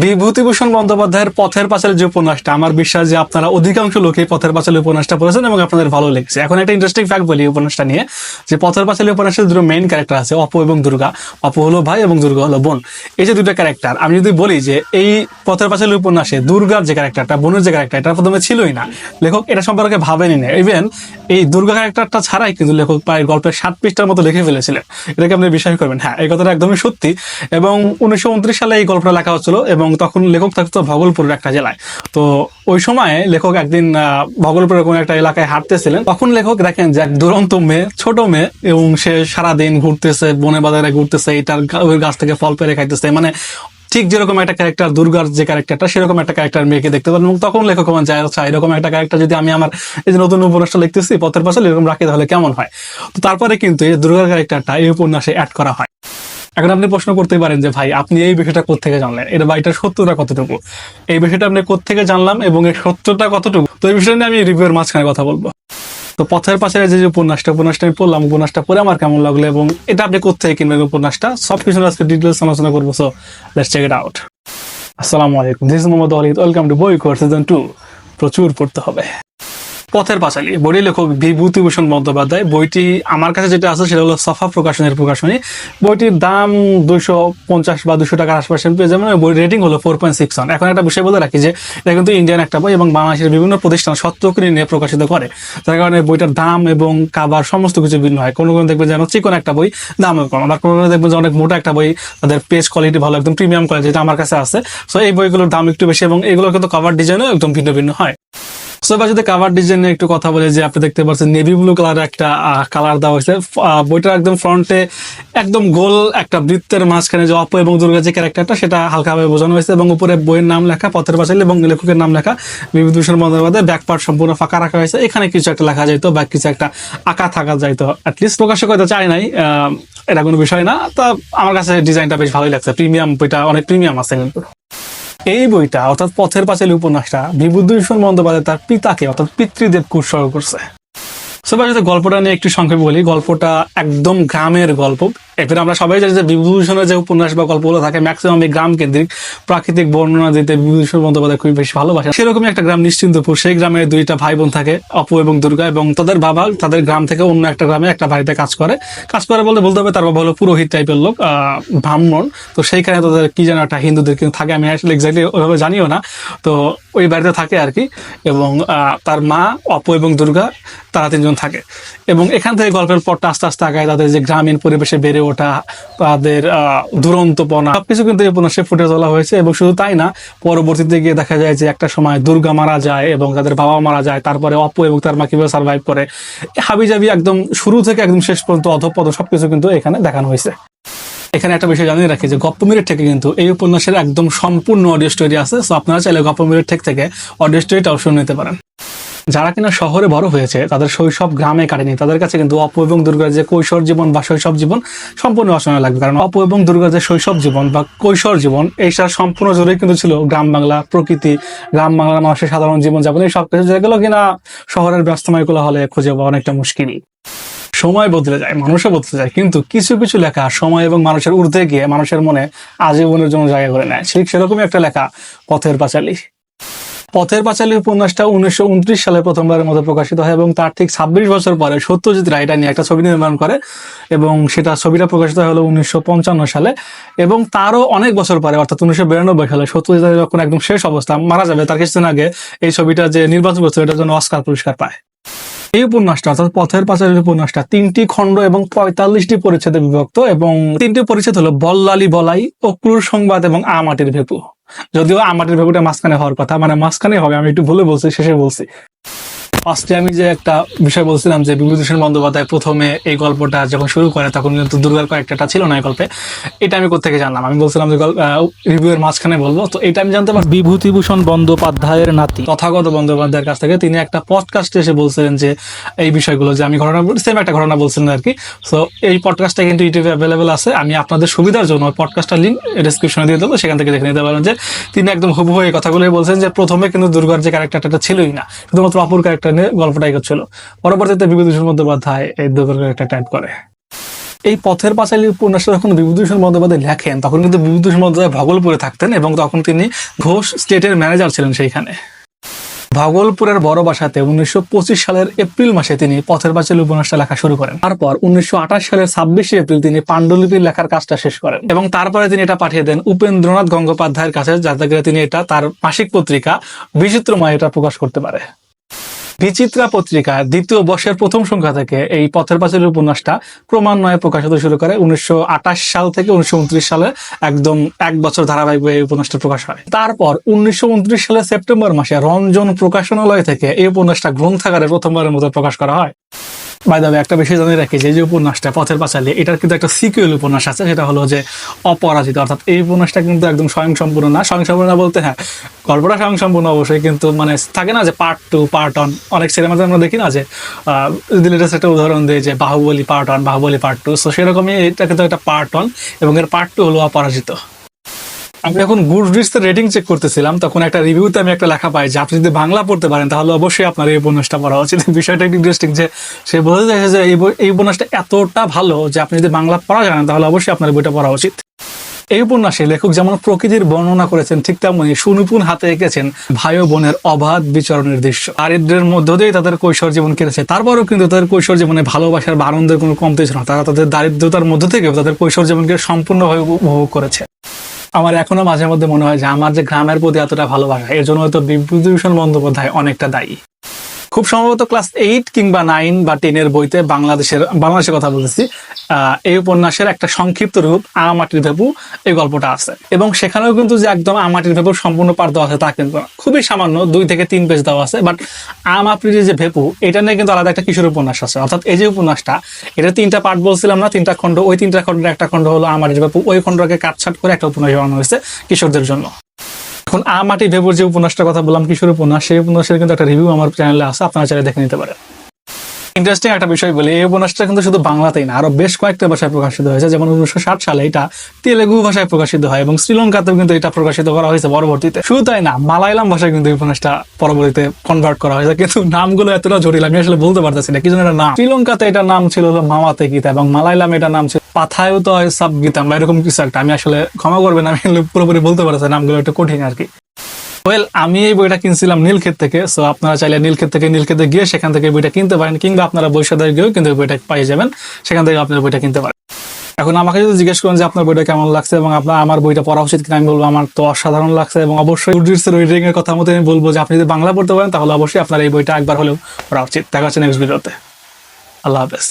বিভূতিভূষণ বন্দ্যোপাধ্যায়ের পথের পাঁচালী যে উপন্যাসটা, আমার বিশ্বাস যে আপনারা অধিকাংশ লোকই পথের পাঁচালী উপন্যাসটা পড়েছেন এবং আপনাদের ভালো লেগেছে। এখন একটা ইন্টারেস্টিং ফ্যাক্ট বলি উপন্যাসটা নিয়ে, যে পথের পাঁচালী উপন্যাসের দুটো মেইন ক্যারেক্টার আছে, অপু এবং দুর্গা। অপু হলো ভাই এবং দুর্গা হলো বোন। এই যে দুটো ক্যারেক্টার আমি যদি বলি যে এই পথের পাঁচালী উপন্যাসে দুর্গার যে ক্যারেক্টারটা বোনের যে ক্যারেক্টার এটা প্রথমে ছিলই না। লেখক এটা সম্পর্কে ভাবেনি না। ইভেন এই দুর্গা ক্যারেক্টারটা ছাড়াই কিন্তু লেখক প্রায় গল্পের সাত পৃষ্ঠার মতো লিখে ফেলেছিলেন। এটাকে আপনি বিশ্বাস করবেন। হ্যাঁ এই কথাটা একদমই সত্যি। এবং উনিশশো উনত্রিশ সালে এই গল্পটা লেখা হচ্ছিল এবং তখন লেখক থাকতো ভগলপুরের একটা জেলায়। তো ওই সময় লেখক একদিন ভগলপুরের কোনো একটা এলাকায় হাঁটতেছিলেন। তখন লেখক দেখেন যে এক দুরন্ত মেয়ে, ছোট মেয়ে, এবং সে সারাদিন ঘুরতেছে, বনে বাজারে ঘুরতেছে এটার ওই গাছ থেকে ফল পেরে খাইতেছে। মানে ঠিক যেরকম একটা ক্যারেক্টার দুর্গার যে ক্যারেক্টারটা সেরকম একটা ক্যারেক্টার মেয়েকে দেখতে পারেন। এবং তখন লেখক আমার যায় আচ্ছা এরকম একটা ক্যারেক্টার যদি আমি আমার এই যে নতুন উপন্যাসটা লিখতেছি, পথের পাশে এরকম রাখি তাহলে কেমন হয়? তো তারপরে কিন্তু এই দুর্গার ক্যারেক্টারটা এই উপন্যাসে অ্যাড করা হয়। এখন আপনি প্রশ্ন করতে পারেন যে, ভাই, আপনি এই বিষয়টা কোথেকে জানলেন? এটা বা সত্যটা কতটুকু? এই বিষয়টা আপনি কোথেকে জানলাম এবং এর সত্যটা কতটুকু? তো এই বিষয়টা নিয়ে আমি রিভিউয়ের মাঝখানে কথা বলব। তো পথের পাশে যে উপন্যাসটা উপন্যাসটা আমি পড়লাম, উপন্যাসটা পড়ে আমার কেমন লাগল এবং এটা আপনি কোথেকে কিনবেন উপন্যাসটা? সব কিছু আজকে ডিটেলস আলোচনা করব so let's check it out আসসালামু আলাইকুম দিস মোহাম্মদ ওয়েলকাম টু বই কোর্স সিজন টু প্রচুর পড়তে হবে। পথের পাঁচালী। বইটির লেখক বিভূতিভূষণ বন্দ্যোপাধ্যায়। বইটি আমার কাছে যেটা আছে সেটা হলো সফা প্রকাশনের প্রকাশনী। বইটির দাম দুশো পঞ্চাশ বা দুশো টাকার আশপাশে পেয়ে যাবেন। বই রেটিং হলো ফোর পয়েন্ট সিক্স ওয়ান এখন একটা বিষয় বলে রাখি যে, এটা কিন্তু ইন্ডিয়ান একটা বই এবং বাংলাদেশের বিভিন্ন প্রতিষ্ঠান সত্যকরি নিয়ে প্রকাশিত করে। যার কারণে বইটার দাম এবং কাবার সমস্ত কিছু ভিন্ন হয়। কোনো কোনো দেখবেন যেন চিকন একটা বই দাম কম। আবার কোনো কোনো দেখবেন যে অনেক মোটা একটা বই, তাদের পেজ কোয়ালিটি ভালো, একদম প্রিমিয়াম কোয়ালিটি যেটা আমার কাছে আছে। সো এই বইগুলোর দাম একটু বেশি এবং এগুলোর কিন্তু কভার ডিজাইনও একদম ভিন্ন ভিন্ন হয়। সো এবার যদি কাভার ডিজাইন নিয়ে একটু কথা বলে, যে আপনি দেখতে পাচ্ছেন নেভি ব্লু কালার একটা কালার দেওয়া হয়েছে। বইটার একদম ফ্রন্টে একদম গোল একটা বৃত্তের মাঝখানে যে অপ এবং দুর্গা যে ক্যারেক্টারটা সেটা হালকাভাবে বোঝানো হয়েছে এবং উপরে বইয়ের নাম লেখা, পথের পাঁচালী এবং লেখকের নাম লেখা বিভূতিভূষণ বন্দ্যোপাধ্যায়। ব্যাক পার্ট সম্পূর্ণ ফাঁকা রাখা হয়েছে। এখানে কিছু একটা লেখা যাইতো বা কিছু একটা আঁকা থাকা যাইতো অ্যাটলিস্ট প্রকাশক হয়তো চাই নাই এটা কোনো বিষয় না। তা আমার কাছে ডিজাইনটা বেশ ভালোই লাগছে। প্রিমিয়াম বইটা অনেক প্রিমিয়াম আছে কিন্তু। এই বইটা অর্থাৎ পথের পাঁচালী উপন্যাসটা বিভূতিভূষণ বন্দ্যোপাধ্যায় তার পিতাকে অর্থাৎ পিতৃদেব উৎসর্গ করছে। সবার সাথে গল্পটা নিয়ে একটু সংক্ষেপে বলি। গল্পটা একদম গ্রামের গল্প। এবার আমরা সবাই জানি যে বিভূতিভূষণের যে উপন্যাস বা গল্পগুলো থাকে ম্যাক্সিমাম এই গ্রাম কেন্দ্রিক প্রাকৃতিক বর্ণনা দিতে বিভূতিভূষণ বন্দ্যোপাধ্যায় খুবই বেশি ভালোবাসে সেরকমই একটা গ্রাম নিশ্চিন্তপুর। সেই গ্রামে দুইটা ভাই বোন থাকে, অপু এবং দুর্গা, এবং তাদের বাবা তাদের গ্রাম থেকে অন্য একটা গ্রামে একটা বাড়িতে কাজ করে। কাজ করে বলতে বলতে হবে, তার বাবা হলো পুরোহিত টাইপের লোক ব্রাহ্মণ। তো সেইখানে তাদের কি যেন একটা হিন্দুদের কিন্তু থাকে, আমি আসলে এক্স্যাক্টলি ওইভাবে জানিও না। তো ওই বাড়িতে থাকে আর কি, এবং তার মা, অপু এবং দুর্গা, তারা তিনজন থাকে। এবং এখান থেকে গল্পের পরটা আস্তে আস্তে আগায় তাদের যে গ্রামীণ পরিবেশে বেড়ে ওঠা, তাদের দুরন্তপনা সবকিছু কিন্তু এই উপন্যাসে ফুটে তোলা হয়েছে এবং শুধু তাই না, পরবর্তীতে গিয়ে দেখা যায় যে একটা সময় দুর্গা মারা যায় এবং তাদের বাবা মারা যায়, তারপরে অপু এবং তার মা কীভাবে সার্ভাইভ করে। হাবিজাবি একদম শুরু থেকে একদম শেষ পর্যন্ত অধপদ সবকিছু কিন্তু এখানে দেখানো হয়েছে। এখানে একটা বিষয় জানিয়ে রাখি যে গপ্পমিরের থেকে কিন্তু এই উপন্যাসের একদম সম্পূর্ণ অডিও স্টোরি আছে সো আপনারা চাইলে গপ্পমিরের ঠেক থেকে অডিও স্টোরিটাও শুনে নিতে পারেন। যারা কিনা শহরে বড় হয়েছে, তাদের শৈশব গ্রামে কাটেনি। তাদের কাছে কিন্তু অপু এবং দুর্গার যে কৈশোর জীবন বা শৈশব জীবন সম্পূর্ণ অসময় লাগবে। কারণ অপু এবং দুর্গার যে শৈশব জীবন বা কৈশোর জীবন এইটার সম্পূর্ণ জুড়েই কিন্তু ছিল গ্রাম বাংলা, প্রকৃতি, গ্রাম বাংলার মানুষের সাধারণ জীবন যাপন এই সব কিছু যেগুলো কিনা শহরের ব্যস্তময়গুলো হলে খুঁজে পাওয়া অনেকটা মুশকিল সময় বদলে যায়, মানুষও বদলে যায়। কিন্তু কিছু কিছু লেখা সময় এবং মানুষের ঊর্ধ্বে গিয়ে মানুষের মনে আজীবনের জন্য জায়গা করে নেয়। ঠিক সেরকমই একটা লেখা পথের পাঁচালী। পথের পাঁচালী উপন্যাসটা উনিশশো উনত্রিশ সালে প্রথমবারের মতো প্রকাশিত হয় এবং তার ঠিক ছাব্বিশ বছর পরে সত্যজিৎ রায় এটা নিয়ে একটা ছবি নির্মাণ করে এবং সেটা ছবিটা প্রকাশিত হলো উনিশশো পঞ্চান্ন সালে এবং তারও অনেক বছর পরে, অর্থাৎ উনিশশো বিরানব্বই সালে সত্যজিৎ রায় যখন একদম শেষ অবস্থা, মারা যাবে তার কিছুদিন আগে এই ছবিটা যে নির্বাচন করছে এটার জন্য অস্কার পুরস্কার পায়। এই উপন্যাসটা, অর্থাৎ পথের পাঁচালীর উপন্যাসটা তিনটি খণ্ড এবং পঁয়তাল্লিশটি পরিচ্ছেদে বিভক্ত এবং তিনটি পরিচ্ছেদ হলো বল্লালি বলাই ও ক্রুর সংবাদ এবং আমাটির ভেপু। যদিও আমাদের ভেবুটা মাঝখানে হওয়ার কথা মানে মাঝখানে হবে, আমি একটু ভুলে বলছি, শেষে বলছি। ফার্স্টে আমি যে একটা বিষয় বলছিলাম যে বিভূতিভূষণ বন্দ্যোপাধ্যায় প্রথমে এই গল্পটা যখন শুরু করে তখন কিন্তু দুর্গার কয়েকটা ছিল না এই গল্পে। এটা আমি কোথেকে জানলাম? আমি বলছিলাম যে রিভিউয়ের মাঝখানে বলব। তো এটা আমি জানতে পারছি বিভূতিভূষণ বন্দ্যোপাধ্যায়ের নাতি। তথাগত বন্দ্যোপাধ্যায়ের কাছ থেকে তিনি একটা পডকাস্টে এসে বলছিলেন যে এই বিষয়গুলো যে আমি ঘটনা সেম একটা ঘটনা বলছিলেন আর কি। সো এই পডকাস্টটা কিন্তু ইউটিউবে অ্যাভেলেবেল আছে। আমি আপনাদের সুবিধার জন্য ওই পডকাস্টটার লিঙ্ক ডিসক্রিপশনে দিয়ে দেবো। সেখান থেকে দেখে নিতে পারেন যে তিনি একদম হুবহু এই কথাগুলোই বলছেন যে প্রথমে কিন্তু দুর্গার যে ক্যারেক্টারটা ছিলই না। শুধুমাত্র অপর ক্যারেক্টার নিয়ে গল্পটাই হচ্ছিল পরবর্তীতে বিভূতিভূষণ বন্দ্যোপাধ্যায় এই ক্যারেক্টার টাইপ করে। এই পথের পাঁচালী উপন্যাসটা যখন বিভূতিভূষণ বন্দ্যোপাধ্যায় লেখেন, তখন কিন্তু বিভূতিভূষণ বন্দ্যোপাধ্যায় ভগলপুরে থাকতেন এবং তখন তিনি ঘোষ স্টেটের ম্যানেজার ছিলেন সেইখানে। ভাগলপুরের বড় বাসাতে উনিশশো সালের এপ্রিল মাসে তিনি পথের পাঁচালী উপন্যাসটা লেখা শুরু করেন। তারপর উনিশশো আঠাশ সালের ছাব্বিশে এপ্রিল তিনি পাণ্ডুলিপির লেখার কাজটা শেষ করেন এবং তারপরে তিনি এটা পাঠিয়ে দেন উপেন্দ্রনাথ গঙ্গোপাধ্যায়ের কাছে, যাতে করে তিনি এটা তার মাসিক পত্রিকা বিচিত্রময় এটা প্রকাশ করতে পারে। বিচিত্রা পত্রিকা দ্বিতীয় বর্ষের প্রথম সংখ্যা থেকে এই পথের পাঁচালী উপন্যাসটা ক্রমান্বয়ে প্রকাশ হতে শুরু করে উনিশশো আটাশ সাল থেকে উনিশশো উনত্রিশ সালে একদম এক বছর ধারাবাহিক এই উপন্যাসটা প্রকাশ হয়। তারপর উনিশশো উনত্রিশ সালে সেপ্টেম্বর মাসে রঞ্জন প্রকাশনালয় থেকে এই উপন্যাসটা গ্রন্থাগারে প্রথমবারের মতো প্রকাশ করা হয়। বাই দাবে একটা বিষয় জানিয়ে রাখি, যে যে উপন্যাসটা পথের পাঁচালী, এটার কিন্তু একটা সিকুয়েল উপন্যাস আছে, সেটা হলো যে, অপরাজিত। অর্থাৎ এই উপন্যাসটা কিন্তু একদম স্বয়ংসম্পূর্ণ না। স্বয়ংসম্পূর্ণ বলতে হ্যাঁ গল্পটা স্বয়ংসম্পূর্ণ অবশ্যই, কিন্তু মানে থাকে না যে পার্ট টু পার্ট অন অনেক সিনেমাতে আমরা দেখি না যে লেটেস্ট একটা উদাহরণ দিই যে, Baahubali part one Baahubali part two so সেরকমই এটা কিন্তু একটা পার্ট ওয়ান এবং এর পার্ট টু হলো অপরাজিত। আমি যখন গুড এর রেটিং চেক করতেছিলাম, তখন একটা রিভিউতে আমি একটা লেখা পাই, যে আপনি যদি বাংলা পড়তে পারেন, তাহলে অবশ্যই আপনার এই উপন্যাসটা পড়া উচিত। বিষয়টা একটু ইন্টারেস্টিং যে সে বলতে চাইছে যে এই উপন্যাসটা এতটা ভালো যে আপনি যদি বাংলা পড়া জানেন, তাহলে অবশ্যই আপনার বইটা পড়া উচিত। এই উপন্যাসে লেখক যেমন প্রকৃতির বর্ণনা করেছেন, ঠিক তেমনি সুনিপুণ হাতে এঁকেছেন ভাই ও বোনের অবাধ বিচরণের দৃশ্য। দারিদ্রের মধ্য দিয়ে তাদের কৈশোর জীবন কেটেছে, তারপরেও কিন্তু তাদের কৈশোর জীবনে ভালোবাসার বা আনন্দের কোনো কমতি ছিল না। তারা তাদের দারিদ্রতার মধ্য থেকেও তাদের কৈশোর জীবনকে সম্পূর্ণভাবে উপভোগ করেছে। আমার এখনও মাঝে মধ্যে মনে হয় যে আমার যে গ্রামের প্রতি এতটা ভালোবাসা, এর জন্য হয়তো বিভূতিভূষণ বন্দ্যোপাধ্যায় অনেকটা দায়ী। খুব সম্ভবত ক্লাস এইট কিংবা নাইন বা টেনের বইতে বাংলাদেশের বাংলাদেশের কথা বলতেছি এই উপন্যাসের একটা সংক্ষিপ্ত রূপ আ মাটির ভেপু এই গল্পটা আছে। এবং সেখানেও কিন্তু যে একদম আ মাটির ভেপু সম্পূর্ণ পাঠ দেওয়া আছে তা কিন্তু খুবই সামান্য, দুই থেকে তিন পেজ দেওয়া আছে বাট আম মাটির যে ভেপু এটা নিয়ে কিন্তু আলাদা একটা কিশোর উপন্যাস আছে। অর্থাৎ এই যে উপন্যাসটা, এটা তিনটা পার্ট বলছিলাম না, তিনটা খণ্ড, ওই তিনটা খণ্ডের একটা খণ্ড হলো আমাটির ভেপু ওই খণ্ডকে কাটছাট করে একটা উপন্যাস বানানো হয়েছে কিশোরদের জন্য। এখন আ মাটি ভেবুর যে উপন্যাসটার কথা বললাম, কিশোর উপন্যাস, সেই উপন্যাসের কিন্তু একটা রিভিউ আমার চ্যানেলে আছে, আপনারা চাইলে দেখে নিতে পারেন। ইন্টারেস্টিং একটা বিষয় বলি, এই উপন্যাসটা কিন্তু শুধু বাংলাতেই না, আরও বেশ কয়েকটা ভাষায় প্রকাশিত হয়েছে। যেমন উনিশশো ষাট সালে এটা তেলেগু ভাষায় প্রকাশিত হয় এবং শ্রীলঙ্কাতেও কিন্তু এটা প্রকাশিত করা হয়েছে পরবর্তীতে। শুধু তাই না, মালায়ালাম ভাষায় কিন্তু এই উপন্যাসটা পরবর্তীতে কনভার্ট করা হয়েছে, কিন্তু নামগুলো এতটা জটিল আমি আসলে বলতে পারতেছি না, কি একটা নাম। শ্রীলঙ্কাতে এটার নাম ছিল মামাতে গীতা এবং মালায়ালাম এটার নাম ছিল তো সাব গীতাম বা এরকম কিছু একটা। আমি আসলে ক্ষমা করবেন, আমি পুরোপুরি বলতে পারছি নামগুলো একটু কঠিন আর কি। ওয়েল আমি এই বইটা কিনছিলাম নীলক্ষেত থেকে সো আপনারা চাইলে নীলক্ষেত থেকে নীলক্ষেতে গিয়ে সেখান থেকে বইটা কিনতে পারেন, কিংবা আপনারা বৈশাদার গিয়েও কিন্তু বইটা পেয়ে যাবেন, সেখান থেকে আপনারা বইটা কিনতে পারেন। এখন আমাকে যদি জিজ্ঞেস করেন যে আপনার বইটা কেমন লাগছে এবং আপনার, আমার বইটা পড়া উচিত কিনা, আমি বলব আমার তো অসাধারণ লাগছে এবং অবশ্যই উড্রিসের ওই এর কথা মতো আমি বলব যে আপনি যদি বাংলা পড়তে পারেন, তাহলে অবশ্যই আপনার এই বইটা একবার হলেও পড়া উচিত। দেখা হচ্ছে নেক্সট ভিডিওতে আল্লাহ হাফেজ।